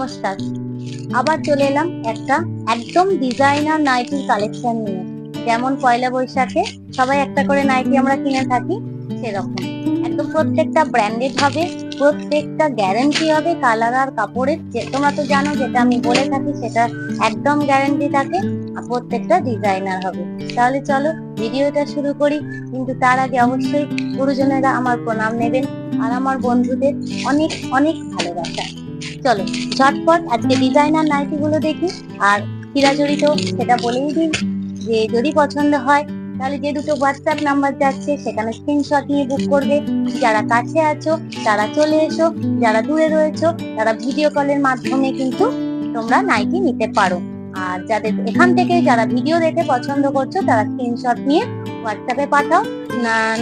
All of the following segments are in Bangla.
নমস্কার। আবার চলে এলাম একটা একদম ডিজাইনার নাইটির কালেকশন নিয়ে। যেমন পয়লা বৈশাখে সবাই একটা করে নাইটি আমরা কিনে থাকি, সেরকম। একদম প্রত্যেকটা ব্র্যান্ডেড হবে, প্রত্যেকটা গ্যারান্টি হবে কালার আর কাপড়ের। যে তোমরা তো জানো যেটা আমি বলে থাকি, সেটা একদম গ্যারেন্টি থাকে আর প্রত্যেকটা ডিজাইনার হবে। তাহলে চলো ভিডিওটা শুরু করি, কিন্তু তার আগে অবশ্যই গুরুজনেরা আমার প্রণাম নেবেন আর আমার বন্ধুদের অনেক অনেক ভালোবাসা। চলো, ঝটপট আজকে ডিজাইনার নাইটি গুলো দেখি, আর চিরাচরিত সেটা বলেই দিই। যে যদি পছন্দ হয়, তাহলে যে দুটো হোয়াটসঅ্যাপ নাম্বার যাচ্ছে, সেখানে স্ক্রিনশট নিয়ে বুক করবে। যারা কাছে আছো, তারা চলে এসো। যারা দূরে রয়েছো, তারা ভিডিও কলের মাধ্যমে কিন্তু তোমরা নাইটি নিতে পারো। আর যাদের এখান থেকে যারা ভিডিও দেখে পছন্দ করছ, তারা স্ক্রিনশট নিয়ে হোয়াটসঅ্যাপে পাঠাও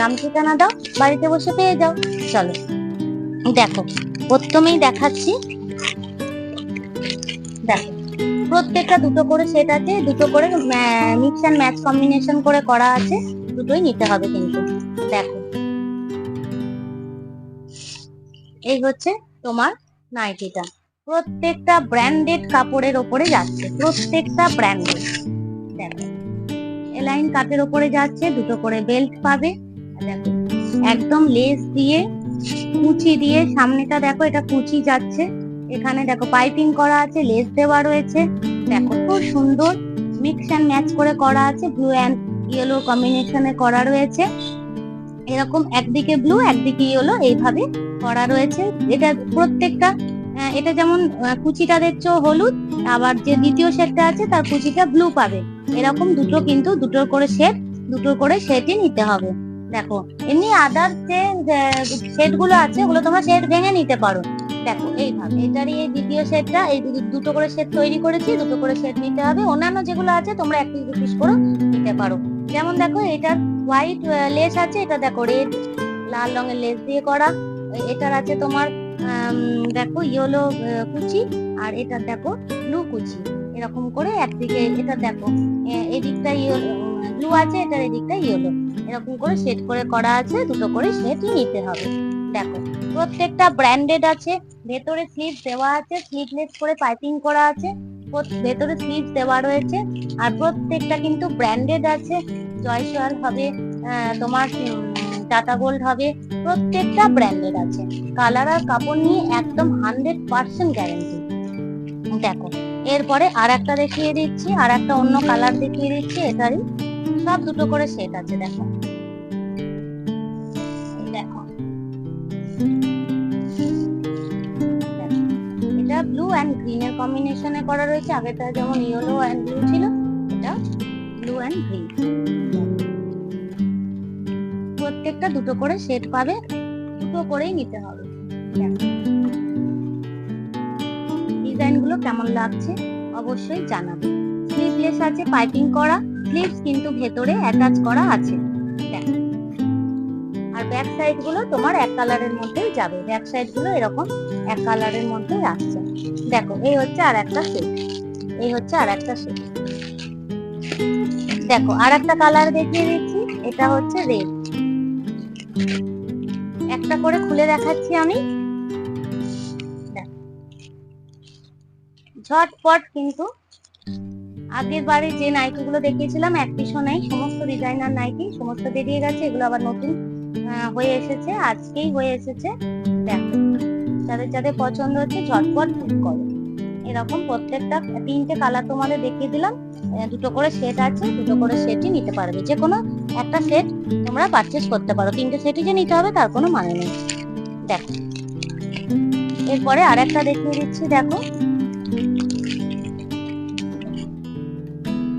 নাম ঠিকানা দাও, বাড়িতে বসে পেয়ে যাও। চলো, দেখো, প্রথমেই দেখাচ্ছি দেখো, প্রত্যেকটা দুটো করে সেট আছে, দুটো করে মিক্স অ্যান্ড ম্যাচ কম্বিনেশন করে করা আছে, দুটোই নিতে হবে কিন্তু, দেখো। এই হচ্ছে তোমার নাইটিটা। প্রত্যেকটা ব্র্যান্ডেড কাপড়ের ওপরে যাচ্ছে, প্রত্যেকটা ব্র্যান্ডেড দেখো এলাইন কাটের ওপরে যাচ্ছে, দুটো করে বেল্ট পাবে দেখো, একদম লেস দিয়ে, কুচি দিয়ে, সামনেটা দেখো, এটা কুচি যাচ্ছে। এখানে দেখো পাইপিং করা আছে লেস দেওয়া রয়েছে। দেখো খুব সুন্দর মিক্স অ্যান্ড ম্যাচ করে করা আছে ব্লু অ্যান্ড ইয়েলো কম্বিনেশনে করা রয়েছে। এরকম একদিকে ব্লু একদিকে ইয়েলো এইভাবে করা রয়েছে। এটা প্রত্যেকটা এটা যেমন কুচিটা দেখছ হলুদ, আবার যে দ্বিতীয় সেটটা আছে তার কুচিটা ব্লু পাবে। এরকম দুটো কিন্তু দুটোর করে সেট দুটোর করে সেটই নিতে হবে। দেখো, এমনি আদার যে সেটগুলো আছে ওগুলো তোমরা সেট ভেঙে নিতে পারো। দেখো, এইভাবে। এটারই এই দ্বিতীয় সেটটা এই দুটো করে সেট তৈরি করেছি, দুটো করে সেট নিতে হবে। অন্যান্য যেগুলো আছে, তোমরা এক পিস পিস করে নিতে পারো। যেমন দেখো, এটার হোয়াইট লেস আছে, এটা দেখো রেড লাল রঙের লেস দিয়ে করা। এটার আছে তোমার দেখো ইয়েলো কুচি, আর এটা দেখো ব্লু কুচি। এরকম করে একদিকে এটা দেখো এদিকটা ইয়েলো ব্লু আছে, এটার এদিকটা ইয়েলো এরকম করে সেট করে করা আছে, দুটো করে সেটই নিতে হবে। দেখো, প্রত্যেকটা ব্র্যান্ডেড আছে, ভেতরে স্লিভ দেওয়া আছে স্লিভলেস করে পাইপিং করা আছে ভেতরে স্লিভ দেওয়া রয়েছে, আর প্রত্যেকটা কিন্তু ব্র্যান্ডেড আছে জয়সওয়াল হবে তোমার টাটা গোল্ড হবে, প্রত্যেকটা ব্র্যান্ডেড আছে। কালার আর কাপড় নিয়ে একদম হান্ড্রেড পার্সেন্ট গ্যারেন্টি দেখো, এরপরে আর একটা দেখিয়ে দিচ্ছি আর একটা অন্য কালার দেখিয়ে দিচ্ছি, এটারই, সব দুটো করে সেট আছে, দেখো। অ্যান্ড গ্রিন এর কম্বিনেশনে করা রয়েছে। আগেটা যেমন ইয়েলো অ্যান্ড ব্লু ছিল, এটা ব্লু অ্যান্ড গ্রিন প্রত্যেকটা দুটো করে সেট পাবে, দুটো করেই নিতে হবে। ডিজাইনগুলো কেমন লাগছে, অবশ্যই জানাবে। স্লিভলেস আছে পাইপিং করা স্লিভস কিন্তু ভেতরে অ্যাটাচ করা আছে। আর ব্যাক সাইডগুলো তোমার এক কালারের মধ্যেই যাবে। ব্যাক সাইডগুলো এরকম এক কালারের মধ্যেই আসছে। দেখো, এই হচ্ছে আর একটা সেট এই হচ্ছে আর একটা সেট দেখো, আর একটা কালার দেখিয়ে দিচ্ছি, এটা হচ্ছে রেড একটা করে খুলে দেখাচ্ছি আমি। ঝটপট কিন্তু আগের বারে যে নাইটি গুলো দেখিয়েছিলাম এক পিসও নাই, সমস্ত ডিজাইনার নাইটি সমস্ত বেরিয়ে গেছে, এগুলো আবার নতুন হয়ে এসেছে, আজকেই হয়ে এসেছে। দেখো। যাদের যাদের পছন্দ হচ্ছে ঝটপট বুক করো। এরকম প্রত্যেকটা, তিনটে কালার তোমাদের দেখিয়ে দিলাম। দুটো করে সেট আছে, দুটো করে সেটই নিতে পারবে। যে কোনো একটা সেট তোমরা পারচেস করতে পারো। তিনটে সেটই যে নিতে হবে, তার কোনো মানে নেই। দেখো। এরপরে আর একটা দেখিয়ে দিচ্ছি, দেখো।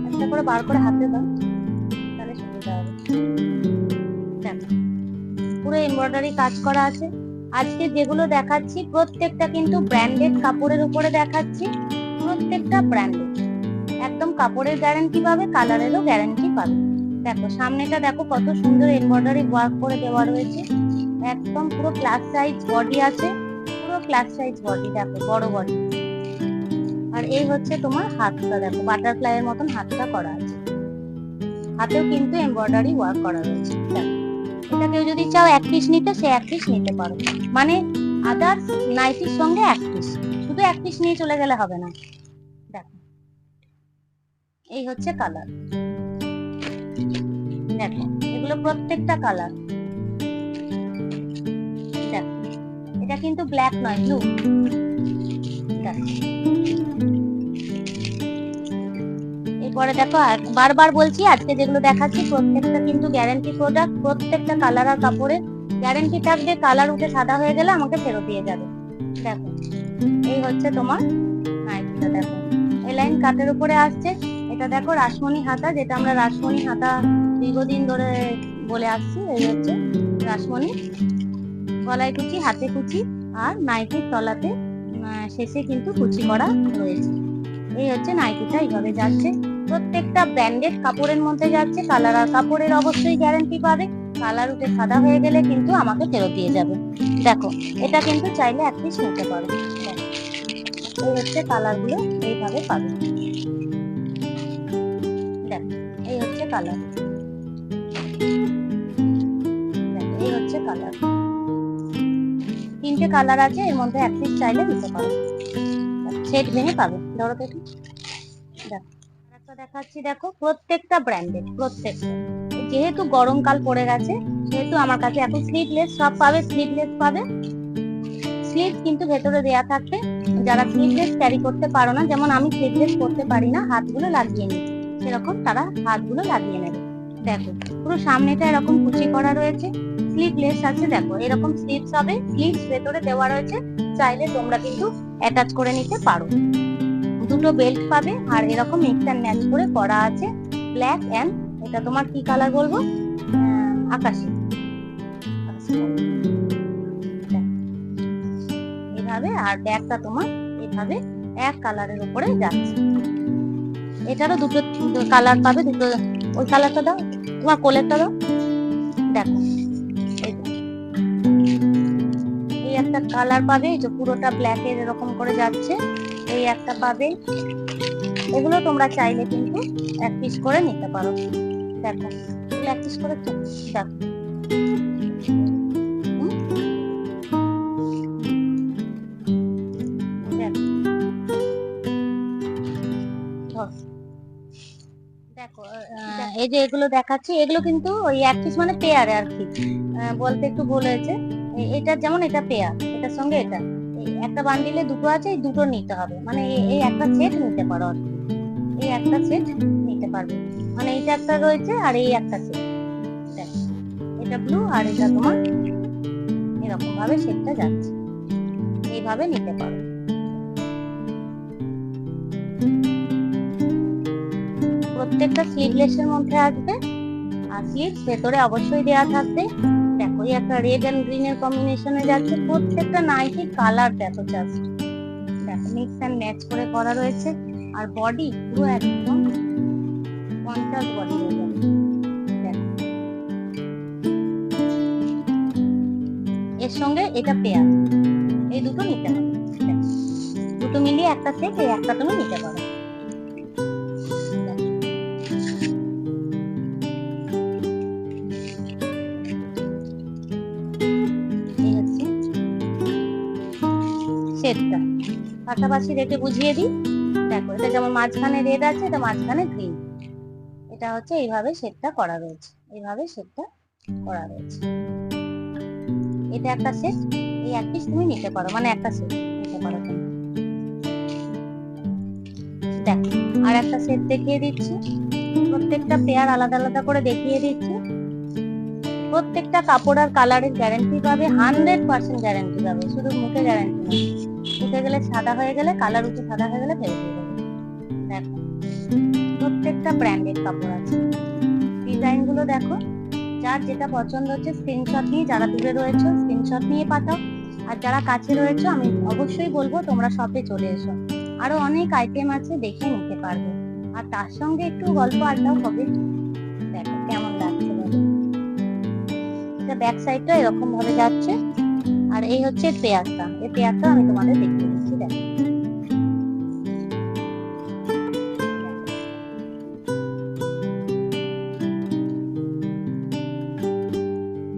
একটা করে বার করে হাতে দাও। তাহলে সুবিধা হবে। দেখো। পুরো এমব্রয়ডারি কাজ করা আছে। আজকে যেগুলো দেখাচ্ছি, প্রত্যেকটা কিন্তু ব্র্যান্ডেড কাপড়ের উপরে দেখাচ্ছি। প্রত্যেকটা ব্র্যান্ডেড একদম কাপড়ের গ্যারান্টি পাবে কালারেরও গ্যারান্টি পাবে। দেখো, সামনেটা দেখো, কত সুন্দর এমব্রয়ডারি ওয়ার্ক করে দেওয়া রয়েছে। একদম পুরো ক্লাস সাইজ বডি আছে। পুরো ক্লাস সাইজ বডি দেখো, বড় বডি আর এই হচ্ছে তোমার হাতটা, দেখো বাটারফ্লাই এর মতন হাতটা করা আছে। হাতেও কিন্তু এমব্রয়ডারি ওয়ার্ক করা রয়েছে। দেখো। এটা কেউ যদি চাও এক পিস নিতে, সে এক পিস নিতে পারো। মানে আদার্স নাইটির সঙ্গে এক পিস শুধু এক পিস নিয়ে চলে গেলে হবে না। দেখো। এই হচ্ছে কালার দেখো, এগুলো প্রত্যেকটা কালার দেখো। এটা কিন্তু ব্ল্যাক নয় ব্লু দেখো। এরপরে দেখো বারবার বলছি, আজকে যেগুলো দেখাচ্ছি, প্রত্যেকটা কিন্তু গ্যারান্টি প্রোডাক্ট প্রত্যেকটা কালার আর কাপড়ের গ্যারান্টি থাকবে কালার উঠে সাদা হয়ে গেলে আমাকে ফেরত দিয়ে যাবে। দেখো, এই হচ্ছে তোমার নাইটিটা দেখো। এলাইন কাটের উপরে আসছে, এটা দেখো রাসমণি হাতা, যেটা আমরা রাসমণি হাতা দীর্ঘদিন ধরে বলে আসছি, এই হচ্ছে রাসমণি। গলায় কুচি, হাতে কুচি, আর নাইটির তলাতে শেষে কিন্তু কুচি করা রয়েছে। এই হচ্ছে নাইটিটা, এইভাবে যাচ্ছে। প্রত্যেকটা ব্র্যান্ডেড কাপড়ের মধ্যে যাচ্ছে, কালার আর কাপড়ের অবশ্যই গ্যারান্টি পাবে। কালার উঠে সাদা হয়ে গেলে কিন্তু আমাকে ফেরত দিয়ে যাবে। দেখো, এটা কিন্তু চাইলে এক পিস নিতে পারো। এই হচ্ছে কালারগুলো এইভাবে পাবে। এই হচ্ছে কালার। এই হচ্ছে কালার। তিনটে কালার আছে, এর মধ্যে এক পিস চাইলে দিতে পারো। সেট ভেঙে পাবে, ধরো। দেখো। দেখাচ্ছি, দেখো, প্রত্যেকটা ব্র্যান্ডেড প্রত্যেকটা। যেহেতু গরমকাল পড়ে গেছে, সেহেতু আমার কাছে এখন স্লিভলেস সব পাবে স্লিভলেস পাবে। স্লিভ কিন্তু ভেতরে দেয়া থাকবে। যারা স্লিভলেস ক্যারি করতে পারো না, যেমন আমি স্লিভলেস করতে পারি না, হাতগুলো লাগিয়ে নিই সেরকম তারা হাতগুলো লাগিয়ে নেবে। দেখো, পুরো সামনেটা এরকম কুচি করা রয়েছে। স্লিভলেস আছে, দেখো, এরকম স্লিভস হবে। স্লিভস ভেতরে দেওয়া রয়েছে। চাইলে তোমরা কিন্তু অ্যাটাচ করে নিতে পারো। দুটো বেল্ট পাবে আর এরকম অ্যান্ড ম্যাচ করে করা আছে ব্ল্যাক অ্যান্ড এটা তোমার কি কালার বলব? আকাশি। এভাবে আর ব্যাগটা তোমার এভাবে এক কালারের উপরে যাচ্ছে। এটারও দুটো কালার পাবে, দুটো ওই কালারটা দাও, তোমার কোলেরটা দাও। দেখো। একটা কালার পাবে এই যে পুরোটা ব্ল্যাক এর এরকম করে যাচ্ছে এই একটা পাবে। এগুলো তোমরা চাইলে কিন্তু এক পিস করে নিতে পারো। দেখো এক পিস করে? দেখো। দেখো। এই যে এগুলো দেখাচ্ছি এগুলো কিন্তু ওই এক পিস মানে পেয়ারে আর কি। আহ, বলতে একটু ভুল হয়েছে। এ- এটার যেমন এটা পেয়ার এটার সঙ্গে এটা। একটা বান্ডিলে দুটো আছে, এই দুটো নিতে হবে। মানে এই একটা সেট নিতে পারো আর। এই একটা সেট নিতে পারবে। মানে এটা একটা রয়েছে আর এই একটা সেট এটা ব্লু আর এটা তোমার এরকম ভাবে সেটটা যাচ্ছে। এইভাবে নিতে পারো। প্রত্যেকটা স্লিভলেস এর মধ্যে আসবে। আর স্লিভস ভেতরে অবশ্যই দেওয়া থাকবে। দেখো একটা রেড এন্ড গ্রিন এর কম্বিনেশনে যাচ্ছে, প্রত্যেকটা নাইটি কালার দেখো জাস্ট দেখো মিক্স এন্ড ম্যাচ করে করা রয়েছে, আর বডি পুরো একদম কন্ট্রাস্ট বডি। এর সঙ্গে এটা পেয়ার এই দুটো নিতে হবে। দুটো মিলিয়ে একটা এই একটা তুমি নিতে পারো। পাশাপাশি রেখে বুঝিয়ে দিই। দেখো, এটা যেমন মাঝখানে রেড আছে, এটা মাঝখানে গ্রিন এটা হচ্ছে এইভাবে সেটটা করা রয়েছে। এইভাবে সেটটা করা রয়েছে। এটা একটা সেট এই এক পিস তুমি নিতে পারো। মানে একটা সেট নিতে পারো তুমি। দেখো, আর একটা সেট দেখিয়ে দিচ্ছি। প্রত্যেকটা পেয়ার আলাদা আলাদা করে দেখিয়ে দিচ্ছি। প্রত্যেকটা কাপড় আর কালারের গ্যারান্টি পাবে হান্ড্রেড পার্সেন্ট গ্যারান্টি পাবে, শুধু মুখে গ্যারান্টি না উঠে গেলে সাদা হয়ে গেলে, কালার উঠে সাদা হয়ে গেলে ফেরত দিয়ে দেবে। দেখো, প্রত্যেকটা ব্র্যান্ডেড কাপড় আছে। ডিজাইনগুলো দেখো, যার যেটা পছন্দ হচ্ছে স্ক্রিনশট নিয়ে যারা দূরে রয়েছে স্ক্রিনশট নিয়ে পাঠাও। আর যারা কাছে রয়েছে, আমি অবশ্যই বলব তোমরা শপে চলে এসো। আরও অনেক আইটেম আছে, দেখে নিতে পারবে। আর তার সঙ্গে একটু গল্প আড্ডাও হবে। দেখো কেমন লাগছে এটা ব্যাক সাইডটা এরকম ভাবে যাচ্ছে। আর এই হচ্ছে পেয়ারটা। এই পেয়ারটা আমি তোমাদের দেখিয়ে দিচ্ছি, দেখো।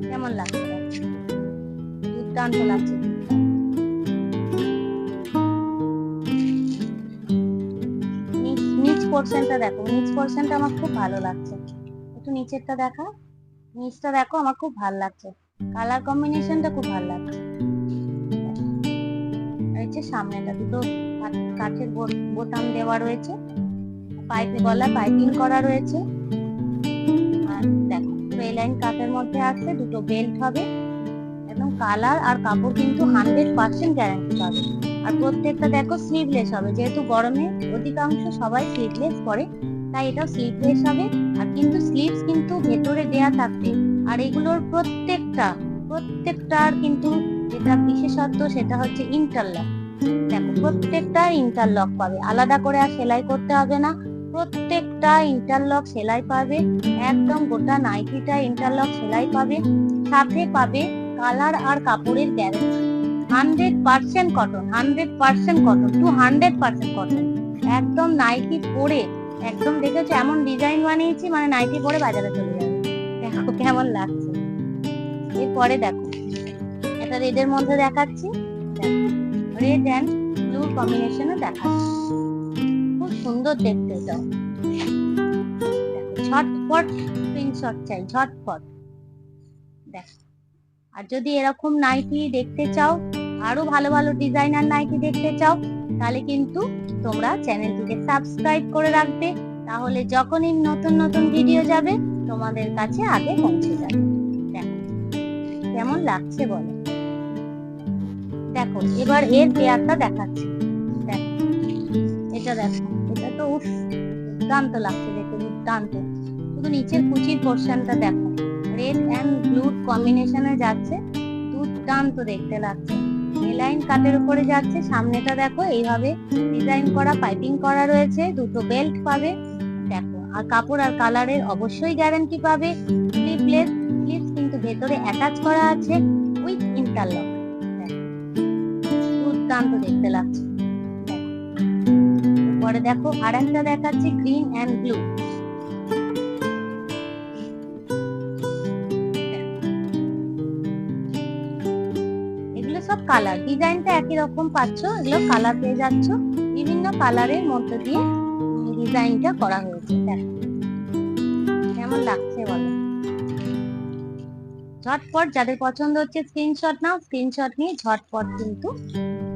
কেমন লাগছে? লাগছে। নিচ পোর্শনটা দেখো। নিচ পোর্শনটা আমার খুব ভালো লাগছে। একটু নিচেরটা দেখা। নিচটা দেখো, আমার খুব ভালো লাগছে। কালার কম্বিনেশনটা খুব ভালো লাগছে। হচ্ছে সামনেটা, দুটো কাঠের বোতাম দেওয়া রয়েছে। পাইপে গলা, পাইপিং করা রয়েছে। আর দেখো পুরো লাইন কাঠের মধ্যে আছে, দুটো বেল্ট হবে। একদম কালার আর কাপড় কিন্তু হান্ড্রেড পার্সেন্ট গ্যারান্টি পাবে। আর প্রত্যেকটা দেখো স্লিভলেস হবে, যেহেতু গরমে অধিকাংশ সবাই স্লিভলেস পরে, তাই এটাও স্লিভলেস হবে। আর কিন্তু স্লিভস কিন্তু ভেতরে দেয়া থাকবে। আর এগুলোর প্রত্যেকটা প্রত্যেকটার কিন্তু যেটা বিশেষত্ব সেটা হচ্ছে ইন্টারলক দেখো, প্রত্যেকটা ইন্টারলক পাবে। আলাদা করে আর সেলাই করতে হবে না। প্রত্যেকটা ইন্টারলক সেলাই পাবে। একদম গোটা নাইটিটা ইন্টারলক সেলাই পাবে। সাথে পাবে কালার আর কাপড়ের guarantee hundred percent cotton hundred percent cotton two hundred percent cotton একদম নাইটি পরে, একদম দেখেছ এমন ডিজাইন বানিয়েছি মানে নাইটি পরে বাজারে চলে যাবে। কেমন লাগছে। এরপরে দেখো এটা রেডের মধ্যে দেখাচ্ছি। রেড অ্যান্ড ব্লু কম্বিনেশনে দেখাচ্ছি। খুব সুন্দর দেখতে এটাও ঝটপট স্ক্রিনশট চাই, ঝটপট। দেখো, আর যদি এরকম নাইটি দেখতে চাও, আরও ভালো ভালো ডিজাইনার নাইটি দেখতে চাও, তাহলে কিন্তু তোমরা চ্যানেলটিকে সাবস্ক্রাইব করে রাখবে। তাহলে যখনই নতুন নতুন ভিডিও যাবে তোমাদের কাছে আগে পৌঁছে যাবে। দেখো, কেমন লাগছে বলো? দেখো, এবার এর পেয়ারটা দেখাচ্ছি। দেখো, এটা দেখো, এটা তো উফ, দুর্দান্ত লাগছে দেখতে, দুর্দান্ত। শুধু নিচের কুচির পোর্শনটা দেখো। রেড অ্যান্ড ব্লু কম্বিনেশনে যাচ্ছে, দুর্দান্ত দেখতে লাগছে। লাইন কাটের উপরে যাচ্ছে, সামনেটা দেখো, এইভাবে ডিজাইন করা পাইপিং করা রয়েছে, দুটো বেল্ট পাবে। দেখো আর কাপড় আর কালারের অবশ্যই গ্যারান্টি পাবে। স্লিভলেস স্লিভস কিন্তু ভেতরে অ্যাটাচ করা আছে উইথ ইন্টারলক দুর্দান্ত দেখতে লাগছে। পরে দেখো আর একটা দেখাচ্ছি গ্রিন অ্যান্ড ব্লু এগুলো সব কালার ডিজাইনটা একই রকম পাচ্ছ, এগুলো কালার পেয়ে যাচ্ছ। বিভিন্ন কালারের মধ্যে দিয়ে ডিজাইনটা করা হয়েছে কেমন লাগছে বলো? ঝটপট যাদের পছন্দ হচ্ছে স্ক্রিনশট নাও স্ক্রিনশট নিয়ে ঝটপট কিন্তু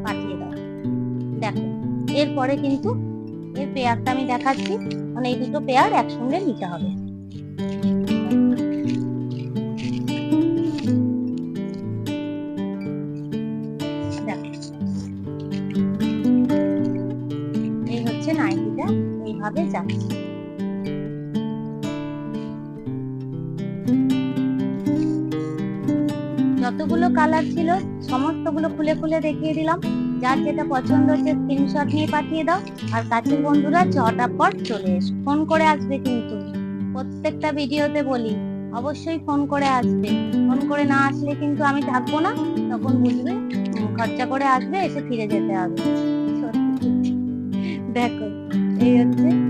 পাঠিয়ে দাও। দেখো, এরপরে কিন্তু এর পেয়ারটা আমি দেখাচ্ছি। মানে এই দুটো পেয়ার একসঙ্গে নিতে হবে। কালার ছিল, সমস্তগুলো খুলে খুলে দেখিয়ে দিলাম। যার যেটা পছন্দ হচ্ছে স্ক্রিনশট নিয়ে পাঠিয়ে দাও। আর কাছের বন্ধুরা ঝটাপট চলে এসো। ফোন করে আসবে কিন্তু। প্রত্যেকটা ভিডিওতে বলি, অবশ্যই ফোন করে আসবে। ফোন করে না আসলে কিন্তু আমি থাকব না। তখন বুঝবে খরচা করে আসবে, এসে ফিরে যেতে হবে। দেখো, এই হচ্ছে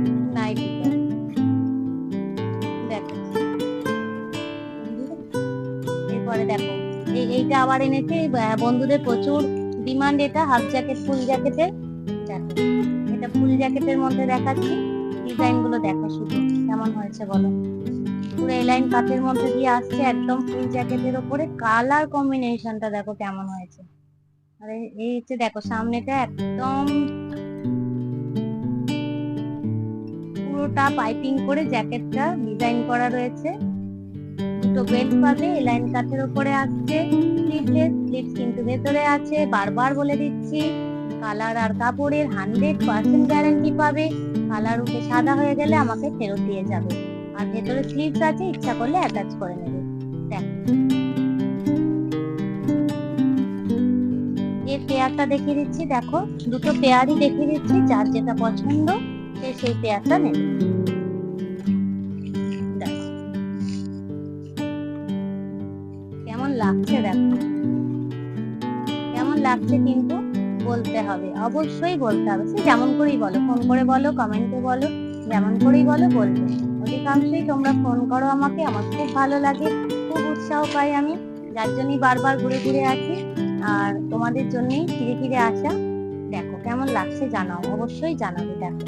আবার এনেছে বন্ধুদের প্রচুর ডিমান্ড এটা হাফ জ্যাকেট ফুল জ্যাকেটের এটা ফুল জ্যাকেটের মধ্যে দেখাচ্ছি। ডিজাইনগুলো দেখো শুধু, কেমন হয়েছে বলো। পুরো এই লাইন কাঠের মধ্যে দিয়ে আসছে একদম ফুল জ্যাকেটের ওপরে। কালার কম্বিনেশনটা দেখো কেমন হয়েছে। আর এই হচ্ছে দেখো, সামনেটা একদম পুরোটা পাইপিং করে জ্যাকেটটা ডিজাইন করা রয়েছে। দুটো বেল্ট পাবে লাইন কাঠের উপরে আসছে স্লিভস কিন্তু ভেতরে আছে, বারবার বলে দিচ্ছি কালার আর কাপড়ের হান্ড্রেড পার্সেন্ট গ্যারান্টি পাবে কালার উঠে সাদা হয়ে গেলে আমাকে ফেরত দিয়ে যাবে। আর ভেতরে স্লিভস আছে, ইচ্ছা করলে অ্যাটাচ করে নেবে। এর পেয়ারটা দেখিয়ে দিচ্ছি, দেখো, দুটো পেয়ারই দেখিয়ে দিচ্ছি, যার যেটা পছন্দ, সে সেই পেয়ারটা নেবে। লাগছে দেখো। কেমন লাগছে কিন্তু বলতে হবে। অবশ্যই বলতে হবে। সে যেমন করেই বলো। ফোন করে বলো, কমেন্টে বলো, যেমন করেই বলো, বলবে। অধিকাংশই তোমরা ফোন করো আমাকে। আমার খুব ভালো লাগে। খুব উৎসাহ পাই আমি। যার জন্যই বারবার ঘুরে ঘুরে আসি আর তোমাদের জন্যই ফিরে ফিরে আসা। দেখো, কেমন লাগছে জানাও। অবশ্যই জানাবে, দেখো।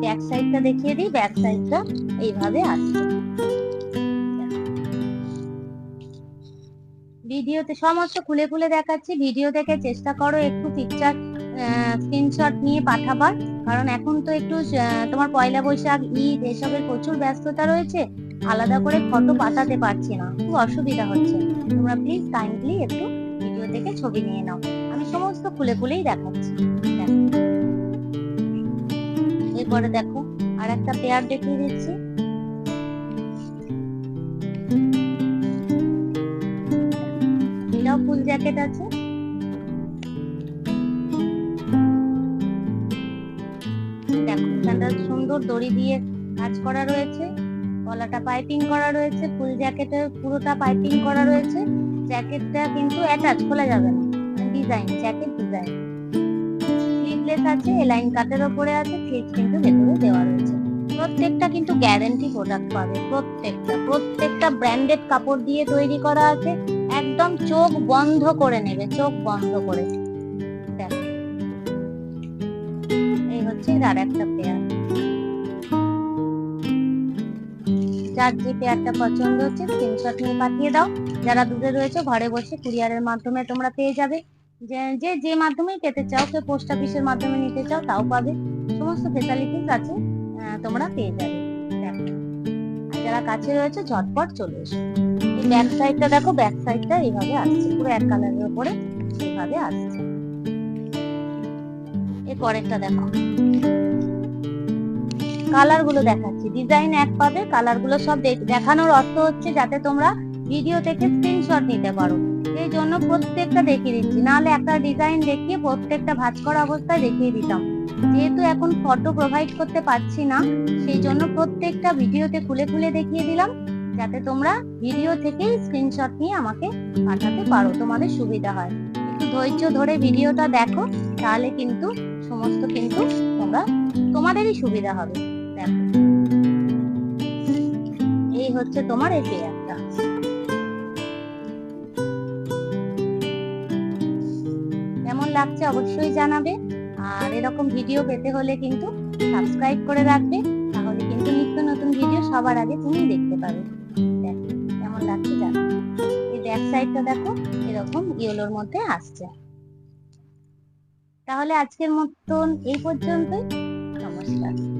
ব্যাক সাইডটা দেখিয়ে দিই ব্যাক সাইডটা এইভাবে আসছে ভিডিওতে সমস্ত খুলে খুলে দেখাচ্ছি। ভিডিও দেখে চেষ্টা করো একটু পিকচার স্ক্রিনশট নিয়ে পাঠাবার। কারণ এখন তো একটু তোমার পয়লা বৈশাখ, ঈদ এসবের প্রচুর ব্যস্ততা রয়েছে। আলাদা করে ফটো পাঠাতে পারছি না। খুব অসুবিধা হচ্ছে। তোমরা প্লিজ কাইন্ডলি একটু ভিডিও থেকে ছবি নিয়ে নাও। আমি সমস্ত খুলে খুলেই দেখাচ্ছি। দেখো। এরপরে দেখো আর একটা পেয়ার দেখিয়ে দিচ্ছি। জ্যাকেট আছে? দেখো সুন্দর দড়ি দিয়ে কাজ করা রয়েছে, গলাটা পাইপিং করা রয়েছে, ফুল জ্যাকেটের পুরোটা পাইপিং করা রয়েছে, জ্যাকেটটা কিন্তু অ্যাটাচ, খোলা যাবে না, ডিজাইন, জ্যাকেট ডিজাইন। স্লিভলেস আছে এলাইন কাটের ওপরে আছে ফ্লিপ কিন্তু ভেতরে দেওয়া রয়েছে। প্রত্যেকটা কিন্তু গ্যারান্টি প্রোডাক্ট পাবে, প্রত্যেকটা প্রত্যেকটা ব্র্যান্ডেড কাপড় দিয়ে তৈরি করা আছে একদম চোখ বন্ধ করে নেবে, চোখ বন্ধ করে। এই হচ্ছে আর একটা পেয়ার যার যে পেয়ারটা পছন্দ হচ্ছে স্ক্রিনশট নিয়ে পাঠিয়ে দাও। যারা দূরে রয়েছে, ঘরে বসে কুরিয়ারের মাধ্যমে তোমরা পেয়ে যাবে। যে যে মাধ্যমেই পেতে চাও কেউ পোস্ট অফিসের মাধ্যমে নিতে চাও, তাও পাবে। সমস্ত ফেসিলিটিস আছে তোমরা পেয়ে যাবে। যারা কাছে রয়েছে, ঝটপট চলে এসো। ব্যাক সাইডটা দেখো ব্যাক সাইডটা এইভাবে আসছে, পুরো এক কালারের উপরে এইভাবে আসছে। এর পরেরটা দেখো। কালারগুলো দেখাচ্ছি। ডিজাইন এক পাবে কালারগুলো সব দেখানোর অর্থ হচ্ছে যাতে তোমরা ভিডিও থেকে স্ক্রিনশট নিতে পারো। এই জন্য প্রত্যেকটা দেখিয়ে দিচ্ছি। নাহলে একটা ডিজাইন দেখিয়ে প্রত্যেকটা ভাঁজ করা অবস্থায় দেখিয়ে দিতাম। যেহেতু এখন ফটো প্রোভাইড করতে পারছি না, সেই জন্য প্রত্যেকটা ভিডিওতে খুলে খুলে দেখিয়ে দিলাম। যাতে তোমরা ভিডিও থেকেই স্ক্রিনশট নিয়ে আমাকে পাঠাতে পারো, তোমাদের সুবিধা হয়। একটু ধৈর্য ধরে ভিডিওটা দেখো, তাহলে কিন্তু সমস্ত কিন্তু তোমরা, তোমাদেরই সুবিধা হবে। দেখো। এই হচ্ছে তোমার এই পেয়ারটা কেমন লাগছে অবশ্যই জানাবে, আর এরকম ভিডিও পেতে হলে কিন্তু সাবস্ক্রাইব করে রাখবে, তাহলে কিন্তু নিত্য নতুন ভিডিও সবার আগে তুমি দেখতে পাবে। দেখো, কেমন লাগছে জানো? এই ব্যাক সাইডটা দেখো, এরকম ইয়েলোর মধ্যে আসছে। তাহলে আজকের মতন এই পর্যন্তই। নমস্কার।